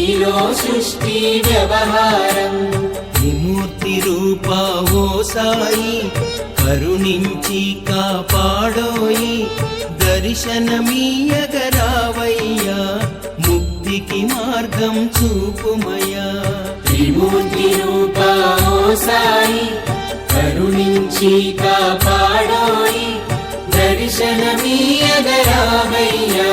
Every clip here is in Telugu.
నీలో సృష్టి వ్యవహారం. విమూర్తి రూపా ఓ సాయి కరుణించి కాపాడోయి దర్శనమీయగరావయ్యా ముక్తికి మార్గం చూపుమయ్యా. త్రిమూర్తి రూపా ఓ సాయి కరుణించి కాపాడోయి దర్శనమీయగరావయ్యా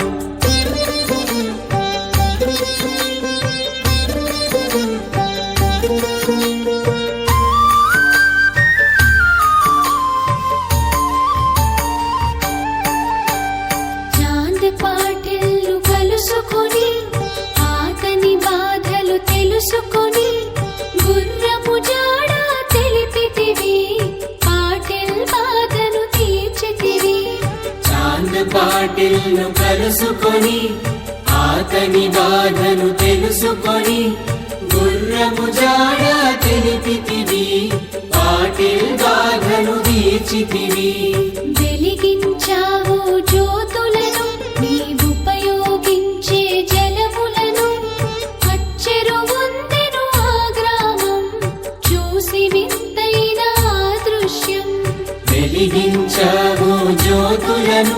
ఆతని బాధను తెలుసుకొని గుర్రము జాడ తెలిపితివి పాటిల్ బాధను తీర్చితివి. వెలిగించావు జ్యోతులను నీవుపయోగించే జలములను. అచ్చెరు వందెను ఆ గ్రామం చూసి వింతైన దృశ్యం. వెలిగించావు జ్యోతులను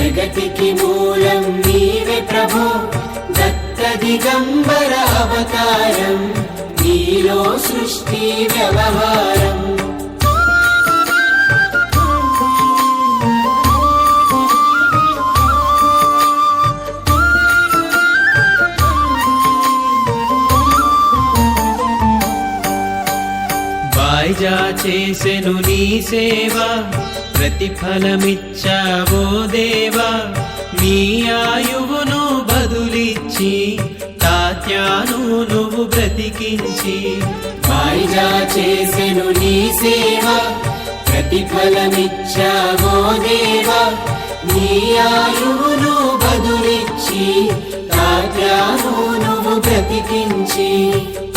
జగతికి మూలం నీవే ప్రభు. దత్త దిగంబర అవతారం నీలో సృష్టి వ్యవహారం. వాయిజా చేసెను నీ సేవ ప్రతిఫలమిచ్చావో దేవ. నీ ఆయువును బదులిచ్చి తాత్యాను నువ్వు బ్రతికించి. వాయిదా చేసెను నీ సేవ ప్రతిఫలమిచ్చావో దేవా. నీ ఆయువును బదులిచ్చి తాత్యాను నువ్వు బ్రతికించి.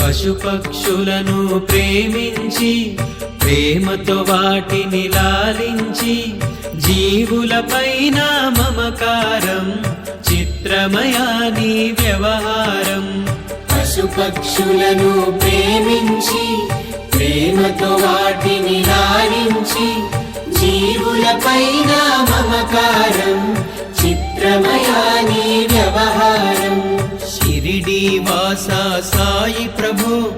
పశుపక్షులను ప్రేమించి ప్రేమతో వాటిని లాలించి జీవులపైన మమకారం చిత్రమయా నీ వ్యవహారం. పశుపక్షులను ప్రేమించి ప్రేమతో వాటిని లాలించి జీవులపైన మమకారం చిత్రమయాని వ్యవహారం. షిరిడి వాస సాయి ప్రభు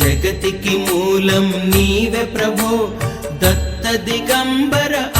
జగతికి మూలం నీవే ప్రభు. దత్త దిగంబర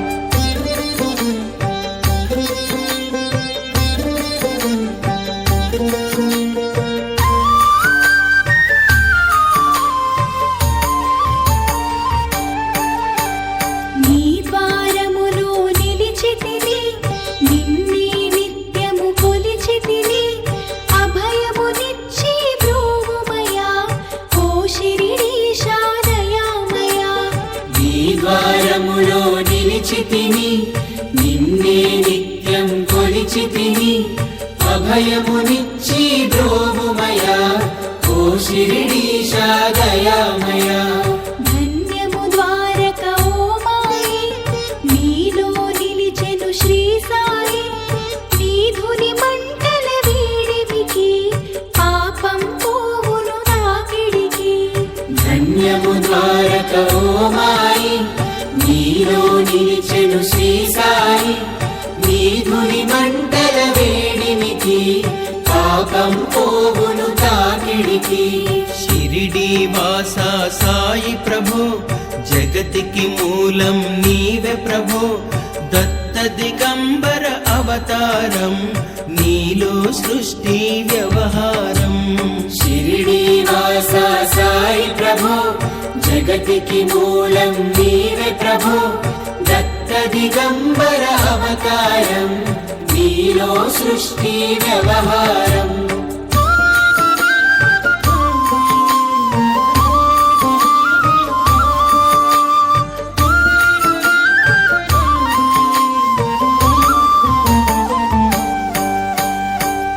కొలిచితిని నిన్నే నిత్యం కొలిచితిని అభయమునిచ్చి ద్రోవుమయా నిలిచెను శ్రీ సాయి నీ ధుని మంటల వేడిమికి పాపం పోవును తాకిడికి. షిరిడి వాస సాయి ప్రభు జగతికి మూలం నీవే ప్రభు. దత్త దిగంబర అవతారం నీలో సృష్టి వ్యవహారం. షిరిడి వాస సాయి ప్రభు జగతికి మూలం నీవే ప్రభు. దత్త దిగంబర అవతారం నీలో సృష్టి వ్యవహారం.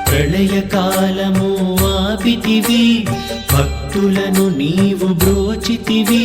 ప్రళయకాలము ఆపితివి భక్తులను నీవు బ్రోచితివి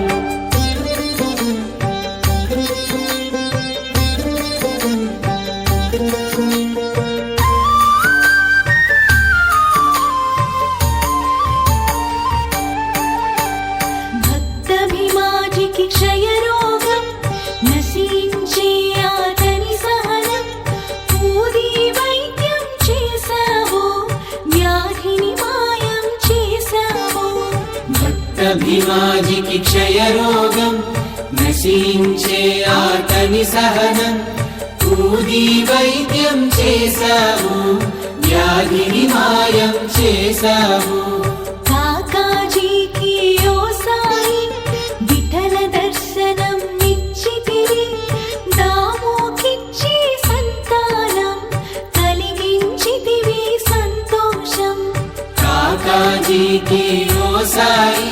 భక్తభిమాజికి క్షయరోగం నశించే ఆతని సహనం. ఊది వైద్యం చేశావు వ్యాధిని మాయం చేశావు కాకాజీకి ఓ సాయి విఠల దర్శనం ఇచ్చితివి దామోకిచ్చి సంతానం కలిగించితివి సంతోషం. కాకాజీకి ఓ సాయి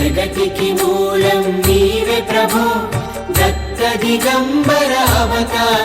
జగతికి మూలం నీవే ప్రభు దత్త దిగంబర అవతార